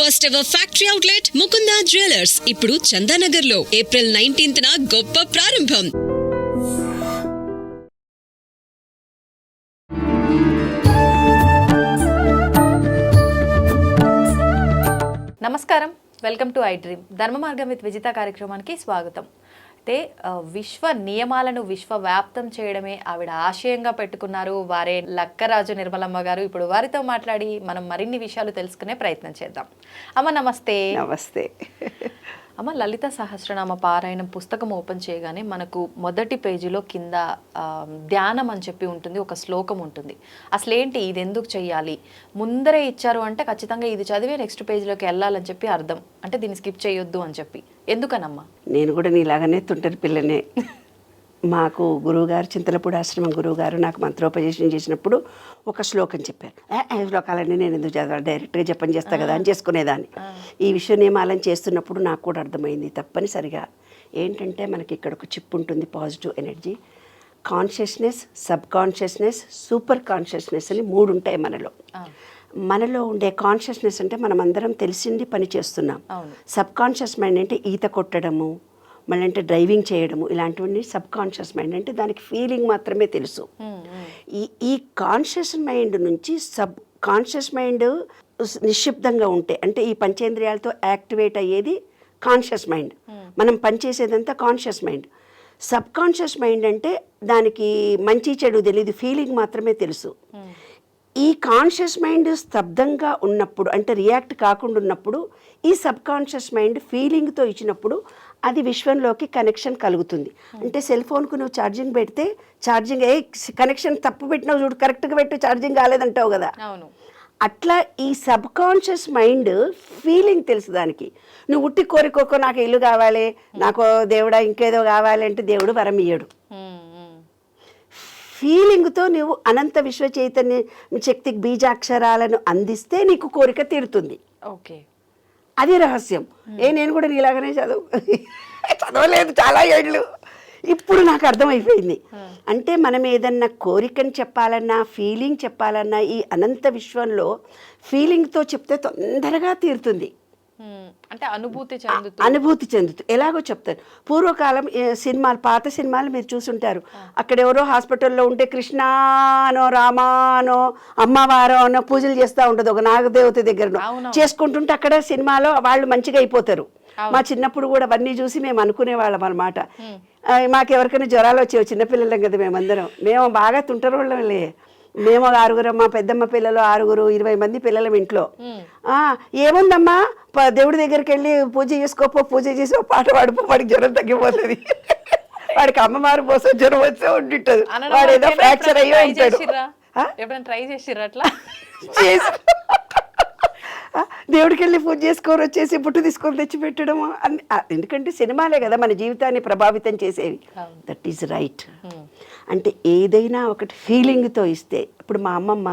First ever factory outlet Mukunda jewellers ఇప్పుడు చందానగర్లో April nineteenth గొప్ప ప్రారంభం. నమస్కారం. వెల్కమ్ టు ఐ డ్రీమ్ ధర్మ మార్గం విత్ విజిత కార్యక్రమానికి స్వాగతం. అయితే విశ్వ నియమాలను విశ్వవ్యాప్తం చేయడమే ఆవిడ ఆశయంగా పెట్టుకున్నారు. వారే లక్కరాజు నిర్మలమ్మ గారు ఇప్పుడు వారితో మాట్లాడి మనం మరిన్ని విషయాలు తెలుసుకునే ప్రయత్నం చేద్దాం. అమ్మ నమస్తే. నమస్తే. అమ్మ లలిత సహస్రనామ పారాయణం పుస్తకం ఓపెన్ చేయగానే మనకు మొదటి పేజీలో కింద ధ్యానం అని చెప్పి ఉంటుంది ఒక శ్లోకం ఉంటుంది. అసలు ఏంటి ఇది ఎందుకు చెయ్యాలి? ముందరే ఇచ్చారు అంటే ఖచ్చితంగా ఇది చదివే నెక్స్ట్ పేజీలోకి వెళ్ళాలని చెప్పి అర్థం. అంటే దీన్ని స్కిప్ చేయొద్దు అని చెప్పి. ఎందుకనమ్మా? నేను కూడా నీలాగానే తుంటరి పిల్లనే. మాకు గురువుగారు చింతలపూడి ఆశ్రమం గురువుగారు నాకు మంత్రోపదేశం చేసినప్పుడు ఒక శ్లోకం చెప్పారు. "ఏ, ఏ శ్లోకాలన్నీ నేను ఎందుకు చదవాలి డైరెక్ట్గా జపం చేస్తా కదా అని చేసుకునేదాన్ని. ఈ విశ్వ నియమాలను చేస్తున్నప్పుడు నాకు కూడా అర్థమైంది తప్పనిసరిగా. ఏంటంటే మనకి ఇక్కడ ఒక చిప్ ఉంటుంది positive energy. Consciousness subconsciousness super consciousness అని మూడు ఉంటాయి మనలో. మనలో ఉండే కాన్షియస్నెస్ అంటే మనం అందరం తెలిసింది పని చేస్తున్నాం. సబ్ కాన్షియస్ మైండ్ అంటే ఈత కొట్టడము మళ్ళీ అంటే డ్రైవింగ్ చేయడము ఇలాంటివన్నీ సబ్ కాన్షియస్ మైండ్ అంటే దానికి ఫీలింగ్ మాత్రమే తెలుసు. ఈ ఈ కాన్షియస్ మైండ్ నుంచి సబ్ కాన్షియస్ మైండ్ నిశ్శబ్దంగా ఉంటే అంటే ఈ పంచేంద్రియాలతో యాక్టివేట్ అయ్యేది కాన్షియస్ మైండ్. మనం పనిచేసేదంతా conscious mind. Subconscious mind అంటే దానికి మంచి చెడు తెలియదు ఫీలింగ్ మాత్రమే తెలుసు. ఈ కాన్షియస్ మైండ్ స్తబ్దంగా ఉన్నప్పుడు అంటే రియాక్ట్ కాకుండా ఉన్నప్పుడు ఈ సబ్ కాన్షియస్ మైండ్ ఫీలింగ్తో ఇచ్చినప్పుడు అది విశ్వంలోకి కనెక్షన్ కలుగుతుంది. అంటే సెల్ ఫోన్కు నువ్వు ఛార్జింగ్ పెడితే ఛార్జింగ్ ఏ కనెక్షన్ తప్పు పెట్టినావు చూడు కరెక్ట్గా పెట్టు ఛార్జింగ్ కాలేదంటావు కదా. అవును. అట్లా ఈ సబ్ కాన్షియస్ మైండ్ ఫీలింగ్ తెలుసు దానికి. నువ్వు ఉట్టి కోరికోకో నాకు ఇల్లు కావాలి నాకు దేవుడా ఇంకేదో కావాలి అంటే దేవుడు వరం ఇయ్యడు. ఫీలింగ్తో నువ్వు అనంత విశ్వ చైతన్య శక్తి బీజాక్షరాలను అందిస్తే నీకు కోరిక తీరుతుంది. ఓకే. అది రహస్యం. ఏ నేను కూడా నీలాగానే చదువు చదవలేదు చాలా ఏళ్ళు. ఇప్పుడు నాకు అర్థమైపోయింది. అంటే మనం ఏదన్నా కోరికని చెప్పాలన్నా ఫీలింగ్ చెప్పాలన్నా ఈ అనంత విశ్వంలో ఫీలింగ్తో చెప్తే తొందరగా తీరుతుంది. అంటే అనుభూతి చెందుతూ. అనుభూతి చెందుతూ. ఎలాగో చెప్తాను. పూర్వకాలం సినిమాలు పాత సినిమాలు మీరు చూసుంటారు. అక్కడ ఎవరో హాస్పిటల్లో ఉంటే కృష్ణ అనో రామానో అమ్మవారో అనో పూజలు చేస్తూ ఉంటుంది ఒక నాగదేవత దగ్గర చేసుకుంటుంటే అక్కడ సినిమాలో వాళ్ళు మంచిగా అయిపోతారు. మా చిన్నప్పుడు కూడా అవన్నీ చూసి మేము అనుకునే వాళ్ళం అనమాట మాకు ఎవరికైనా జ్వరాలు వచ్చేవి చిన్నపిల్లలం కదా మేమందరం. మేము బాగా తుంటరోళ్ళంలే మేము ఒక ఆరుగురు మా పెద్దమ్మ పిల్లలు ఆరుగురు ఇరవై మంది పిల్లలం ఇంట్లో. ఆ, ఏముందమ్మా? దేవుడి దగ్గరికి వెళ్ళి పూజ చేసుకోపో పూజ చేసి పాట పాడిపో వాడికి జ్వరం తగ్గిపోతుంది. వాడికి అమ్మవారు పోసే జ్వరం వచ్చే అనడం వాడు ఏదో ఫ్రాక్చర్ అయ్యి ఉంటాడు. ట్రై చేసిర్రా అట్లా? చేసి దేవుడికి వెళ్ళి పూజ చేసుకొని వచ్చేసి పుట్టు తీసుకొని తెచ్చి పెట్టడం అన్ని ఆ, ఎందుకంటే సినిమాలే కదా మన జీవితాన్ని ప్రభావితం చేసేవి. దట్ ఈస్ రైట్ అంటే ఏదైనా ఒకటి ఫీలింగ్తో ఇస్తే ఇప్పుడు మా అమ్మమ్మ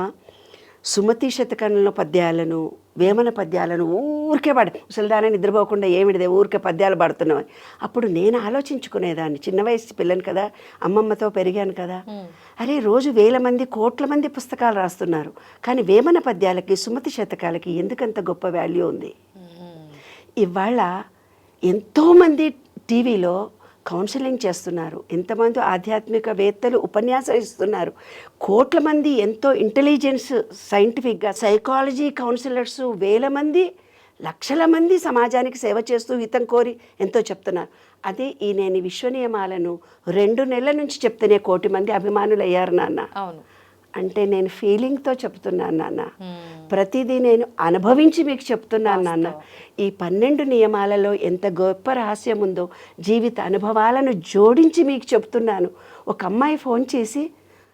సుమతి శతకంలో పద్యాలను వేమన పద్యాలను ఊరికే పాడు. ముసలిదానే నిద్రపోకుండా ఏమిటిదే ఊరికే పద్యాలు పాడుతున్నావు. అని. అప్పుడు నేను ఆలోచించుకునేదాన్ని. చిన్న వయసు పిల్లని కదా అమ్మమ్మతో పెరిగాను కదా. అరే రోజు వేల మంది కోట్ల మంది పుస్తకాలు రాస్తున్నారు. కానీ వేమన పద్యాలకి సుమతి శతకాలకి ఎందుకంత గొప్ప వాల్యూ ఉంది? ఇవాళ ఎంతోమంది టీవీలో కౌన్సిలింగ్ చేస్తున్నారు. ఎంతమంది ఆధ్యాత్మికవేత్తలు ఉపన్యాసం ఇస్తున్నారు. కోట్ల మంది ఎంతో ఇంటెలిజెన్స్ సైంటిఫిక్గా సైకాలజీ కౌన్సిలర్స్ వేల మంది లక్షల మంది సమాజానికి సేవ చేస్తూ హితం కోరి ఎంతో చెప్తున్నారు. అదే ఈ నేను విశ్వ నియమాలను రెండు నెలల నుంచి చెప్తేనే కోటి మంది అభిమానులు అయ్యారు నాన్న. అవును. అంటే నేను ఫీలింగ్తో చెప్తున్నాను నాన్న. ప్రతిదీ నేను అనుభవించి మీకు చెప్తున్నాను నాన్న. ఈ పన్నెండు నియమాలలో ఎంత గొప్ప రహస్యం ఉందో జీవిత అనుభవాలను జోడించి మీకు చెప్తున్నాను. ఒక అమ్మాయి ఫోన్ చేసి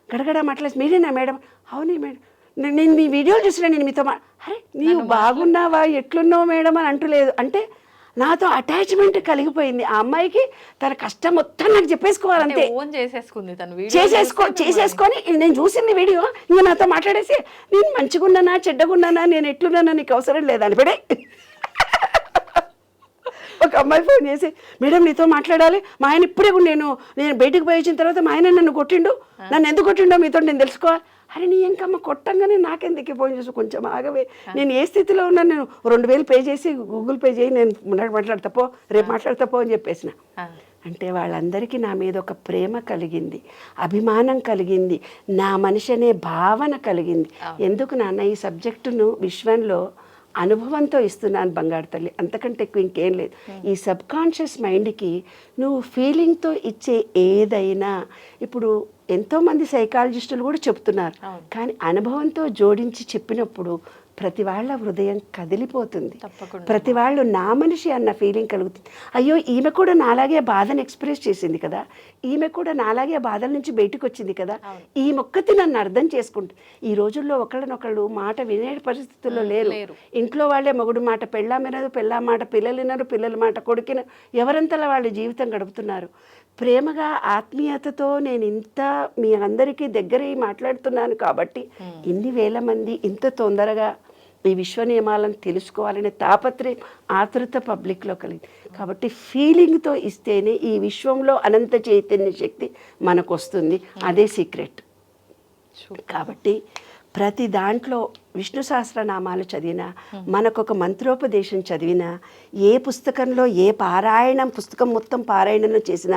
గడగడ మాట్లాడి మీరేనా మేడం? అవునే మేడం. నేను మీ వీడియోలు చూసిన నేను మీతో అరే నీవు బాగున్నావా? ఎట్లున్నావు మేడం? అని అంటలేదు. అంటే నాతో అటాచ్మెంట్ కలిగిపోయింది. ఆ అమ్మాయికి తన కష్టం మొత్తం నాకు చెప్పేసుకోవాలంతే. ఓన్ చేసేసుకుంది తను చేసేసుకో చేసేసుకొని నేను చూసింది వీడియో ఇంకా నాతో మాట్లాడేసి నేను మంచిగున్నానా చెడ్డగున్నానా నేను ఎట్లున్నానా నీకు అవసరం లేదని పెడే. ఒక అమ్మాయి ఫోన్ చేసి మేడం నీతో మాట్లాడాలి. మా ఆయన ఇప్పుడే నేను నేను బయటకు పోయి వచ్చిన తర్వాత మా ఆయన నన్ను కొట్టిండు. నన్ను ఎందుకు కొట్టిండో మీతో నేను తెలుసుకోవాలి. అరే నీ ఇంకమ్మ కొట్టంగానే నాకెందుకు ఫోన్ చేసి కొంచెం ఆగవే? నేను ఏ స్థితిలో ఉన్నా నేను రెండు వేలు పే చేసి గూగుల్ పే చేయి నేను మాట్లాడతా పో రేపు మాట్లాడతా పో అని చెప్పేసిన. అంటే వాళ్ళందరికీ నా మీద ఒక ప్రేమ కలిగింది అభిమానం కలిగింది నా మనిషి అనే భావన కలిగింది. ఎందుకు నాన్న ఈ సబ్జెక్టును విశ్వంలో అనుభవంతో ఇస్తున్నాను బంగారు తల్లి. అంతకంటే ఎక్కువ ఇంకేం లేదు. ఈ సబ్ కాన్షియస్ మైండ్కి నువ్వు ఫీలింగ్తో ఇచ్చే ఏదైనా ఇప్పుడు ఎంతోమంది సైకాలజిస్టులు కూడా చెప్తున్నారు. కానీ అనుభవంతో జోడించి చెప్పినప్పుడు ప్రతి వాళ్ళ హృదయం కదిలిపోతుంది. ప్రతి వాళ్ళు నా మనిషి అన్న ఫీలింగ్ కలుగుతుంది. అయ్యో ఈమె కూడా నాలాగే బాధను ఎక్స్ప్రెస్ చేసింది కదా. ఈమె కూడా నాలాగే బాధల నుంచి బయటకు వచ్చింది కదా ఈ మొక్కతి నన్ను అర్థం చేసుకుంటుంది ఈ రోజుల్లో ఒకళ్ళనొకళ్ళు మాట వినే పరిస్థితుల్లో లేరు. ఇంట్లో వాళ్ళే మొగుడు మాట పెళ్ళాం వినరు పెళ్ళా మాట పిల్లలు వినరు పిల్లల మాట కొడుకిన ఎవరంతలా వాళ్ళ జీవితం గడుపుతున్నారు. ప్రేమగా ఆత్మీయతతో నేను ఇంత మీ అందరికీ దగ్గర మాట్లాడుతున్నాను కాబట్టి ఇన్ని వేల మంది ఇంత తొందరగా ఈ విశ్వ నియమాలను తెలుసుకోవాలనే తాపత్రయం ఆతృత పబ్లిక్లో కలిగింది. కాబట్టి ఫీలింగ్తో ఇస్తేనే ఈ విశ్వంలో అనంత చైతన్య శక్తి మనకు వస్తుంది అదే సీక్రెట్. కాబట్టి ప్రతి దాంట్లో విష్ణు సహస్రనామాలు చదివినా మనకొక మంత్రోపదేశం చదివినా ఏ పుస్తకంలో ఏ పారాయణం పుస్తకం మొత్తం పారాయణంలో చేసిన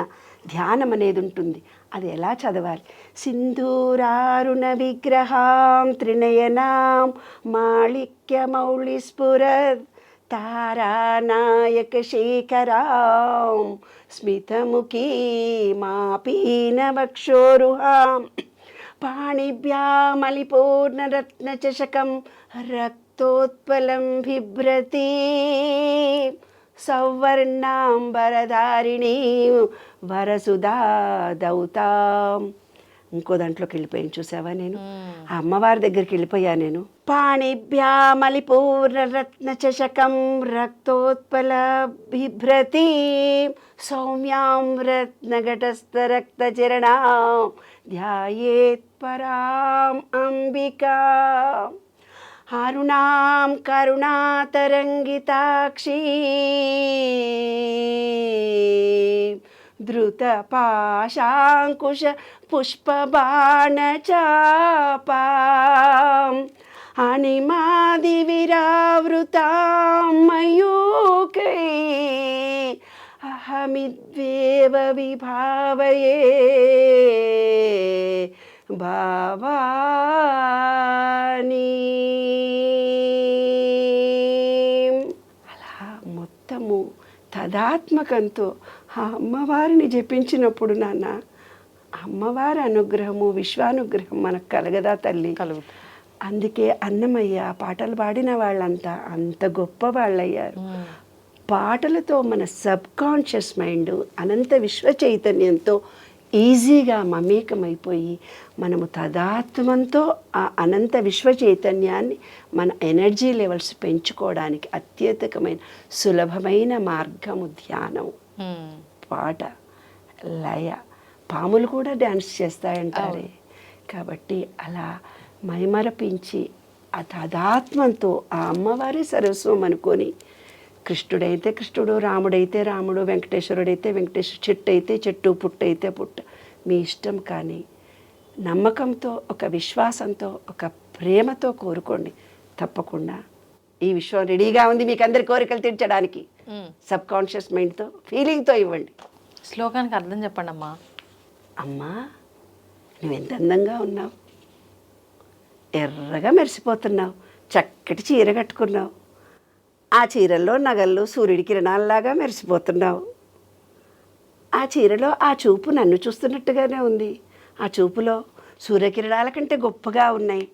ధ్యానం అనేది ఉంటుంది. అది ఎలా చదవాలి? సింధూరారుణ విగ్రహాం త్రినయనాం మాళిక్యమౌళి స్ఫురద్ తారానాయక శేఖరాం స్మితముఖీ మాపీనవక్షోరుహాం పాణిభ్యామలిపూర్ణరత్నచషకం రక్తోత్పలం బిభ్రతి సౌవర్ణాంబరధారిణీ వరసుదా దౌతాం ఇంకో దాంట్లోకి వెళ్ళిపోయాను చూసావా నేను? ఆ అమ్మవారి దగ్గరికి వెళ్ళిపోయా నేను. పాణిభ్యామలిపూర్ణరత్న చషకం రక్తోత్పల బిభ్రతి సౌమ్యాం రత్నఘటస్థ రక్త చరణాం ధ్యాయేత్ పరాం అంబికా. అరుణాం కరుణాతరంగితాక్షీ. ధృత పాశాంకుశ ధృతపాశాంకుశ పుష్పబాణచాపాం అణిమాదివిరావృతాం మయూకై అహమిద్వేవ విభావయే. భావాని. అలా మొత్తము తదాత్మకంతో ఆ అమ్మవారిని జపించినప్పుడు నాన్న అమ్మవారి అనుగ్రహము విశ్వానుగ్రహం మనకు కలగదా తల్లి కలుగుతుంది. అందుకే అన్నమయ్య పాటలు పాడిన వాళ్ళంతా అంత గొప్ప వాళ్ళయ్యారు పాటలతో మన సబ్ కాన్షియస్ మైండ్ అనంత విశ్వ చైతన్యంతో ఈజీగా మమేకమైపోయి మనము తదాత్మంతో ఆ అనంత విశ్వ చైతన్యాన్ని మన ఎనర్జీ లెవెల్స్ పెంచుకోవడానికి అత్యధికమైన సులభమైన మార్గము ధ్యానం. పాట లయ పాములు కూడా డ్యాన్స్ చేస్తాయంటారే. కాబట్టి అలా మైమరపించి ఆ తదాత్మంతో ఆ అమ్మవారి సర్వస్వం అనుకొని కృష్ణుడైతే కృష్ణుడు రాముడైతే రాముడు వెంకటేశ్వరుడైతే వెంకటేశ్వర చెట్టు అయితే చెట్టు పుట్టు అయితే పుట్ట మీ ఇష్టం కానీ నమ్మకంతో ఒక విశ్వాసంతో ఒక ప్రేమతో కోరుకోండి తప్పకుండా. ఈ విశ్వం రెడీగా ఉంది మీకు అందరి కోరికలు తీర్చడానికి. సబ్ కాన్షియస్ మైండ్తో ఫీలింగ్తో ఇవ్వండి. శ్లోకానికి అర్థం చెప్పండి అమ్మా అమ్మా నువ్వెంత అందంగా ఉన్నావు. ఎర్రగా మెరిసిపోతున్నావు. చక్కటి చీర కట్టుకున్నావు. ఆ చీరల్లో నగల్లో సూర్యుడి కిరణాలలాగా మెరిసిపోతున్నావు. ఆ చీరలో ఆ చూపు నన్ను చూస్తున్నట్టుగానే ఉంది. ఆ చూపులో సూర్యకిరణాల కంటే గొప్పగా ఉన్నాయి.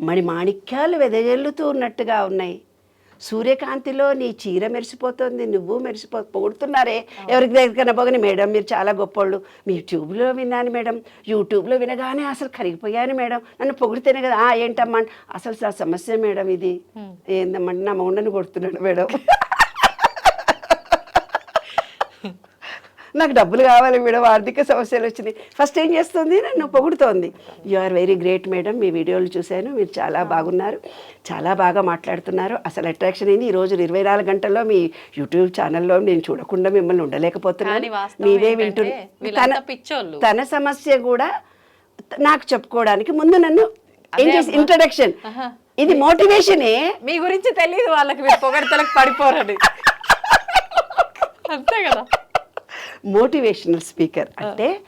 మణి మాణిక్యాలు వెదజల్లుతూ ఉన్నట్టుగా ఉన్నాయి. సూర్యకాంతిలో నీ చీర మెరిసిపోతుంది నువ్వు మెరిసిపో పొగుడుతున్నారే. ఎవరికి దగ్గర పోగని మేడం మీరు చాలా గొప్పోళ్ళు. మీ ట్యూబ్లో విన్నాను మేడం. యూట్యూబ్లో వినగానే అసలు కరిగిపోయాను మేడం. నన్ను పొగిడితేనే కదా "ఆ, ఏంటమ్మా? అసలు సమస్య మేడం ఇది. ఏందమ్మా? నా మౌండని కొడుతున్నాడు మేడం. నాకు డబ్బులు కావాలి మేడం ఆర్థిక సమస్యలు వచ్చినాయి. ఫస్ట్ ఏం చేస్తుంది? నన్ను పొగుడుతోంది. You are very great madam. మీ వీడియోలు చూశాను. మీరు చాలా బాగున్నారు. చాలా బాగా మాట్లాడుతున్నారు. అసలు అట్రాక్షన్ ఏంది? ఈ రోజు ఇరవై నాలుగు గంటల్లో మీ యూట్యూబ్ ఛానల్లో నేను చూడకుండా మిమ్మల్ని ఉండలేకపోతున్నాను. ఏంటంటే వింటున్నా. తన సమస్య కూడా నాకు చెప్పుకోవడానికి ముందు నన్ను ఏం చేసి ఇంట్రడక్షన్ ఇది మోటివేషనే మీ గురించి తెలియదు వాళ్ళకి మీరు పొగడతలకు పడిపోరని. అంతే కదా? Motivational speaker. అంటే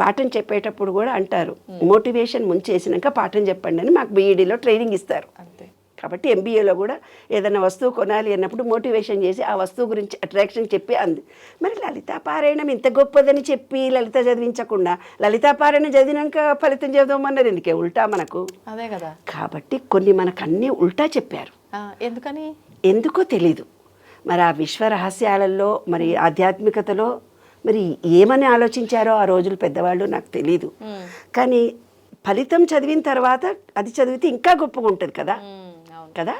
పాఠం చెప్పేటప్పుడు కూడా అంటారు మోటివేషన్ ముంచేసినాక పాఠం చెప్పండి అని మాకు బీఈడీలో ట్రైనింగ్ ఇస్తారు. అంతే. కాబట్టి ఎంబీఏలో కూడా ఏదైనా వస్తువు కొనాలి అన్నప్పుడు మోటివేషన్ చేసి ఆ వస్తువు గురించి అట్రాక్షన్ చెప్పి అంది. మరి లలితా పారాయణం ఇంత గొప్పదని చెప్పి లలిత చదివించకుండా లలితా పారాయణం చదివినాక ఫలితం చదవమన్నారు ఎందుకే? ఉల్టా మనకు. అదే కదా. కాబట్టి కొన్ని మనకు అన్నీ ఉల్టా చెప్పారు. ఎందుకని? ఎందుకో తెలీదు. మరి ఆ విశ్వ రహస్యాలలో మరి ఆధ్యాత్మికతలో మరి ఏమని ఆలోచించారో ఆ రోజులు పెద్దవాళ్ళు నాకు తెలీదు. కానీ ఫలితం చదివిన తర్వాత అది చదివితే ఇంకా గొప్పగా ఉంటుంది కదా. కదా?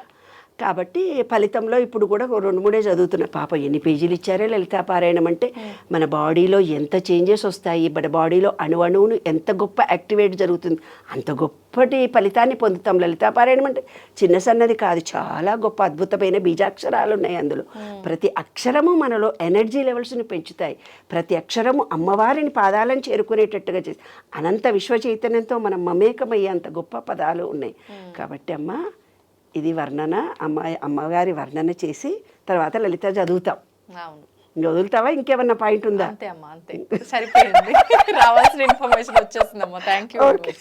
కాబట్టి ఫలితంలో ఇప్పుడు కూడా రెండు మూడే చదువుతున్నా. పాప ఎన్ని పేజీలు ఇచ్చారే లలితా పారాయణం అంటే మన బాడీలో ఎంత చేంజెస్ వస్తాయి మన బాడీలో అణువణువును ఎంత గొప్ప యాక్టివేట్ జరుగుతుంది అంత గొప్పటి ఫలితాన్ని పొందుతాం లలితా పారాయణం అంటే. చిన్న సన్నది కాదు చాలా గొప్ప అద్భుతమైన బీజాక్షరాలు ఉన్నాయి అందులో. ప్రతి అక్షరము మనలో ఎనర్జీ లెవెల్స్ని పెంచుతాయి. ప్రతి అక్షరము అమ్మవారిని పాదాలను చేరుకునేటట్టుగా చేసి అనంత విశ్వ చైతన్యంతో మనం మమేకమయ్యేంత గొప్ప పదాలు ఉన్నాయి. కాబట్టి అమ్మ ఇది వర్ణన అమ్మాయి అమ్మగారి వర్ణన చేసి తర్వాత లలిత చదువుతాం. అవును. ఇంకా వదులుతావా? ఇంకేమన్నా పాయింట్ ఉందా? అంతే అమ్మా అంతే. సరిపోయింది. రావాల్సిన ఇన్ఫర్మేషన్ వచ్చేసిందమ్మా. Thank you okay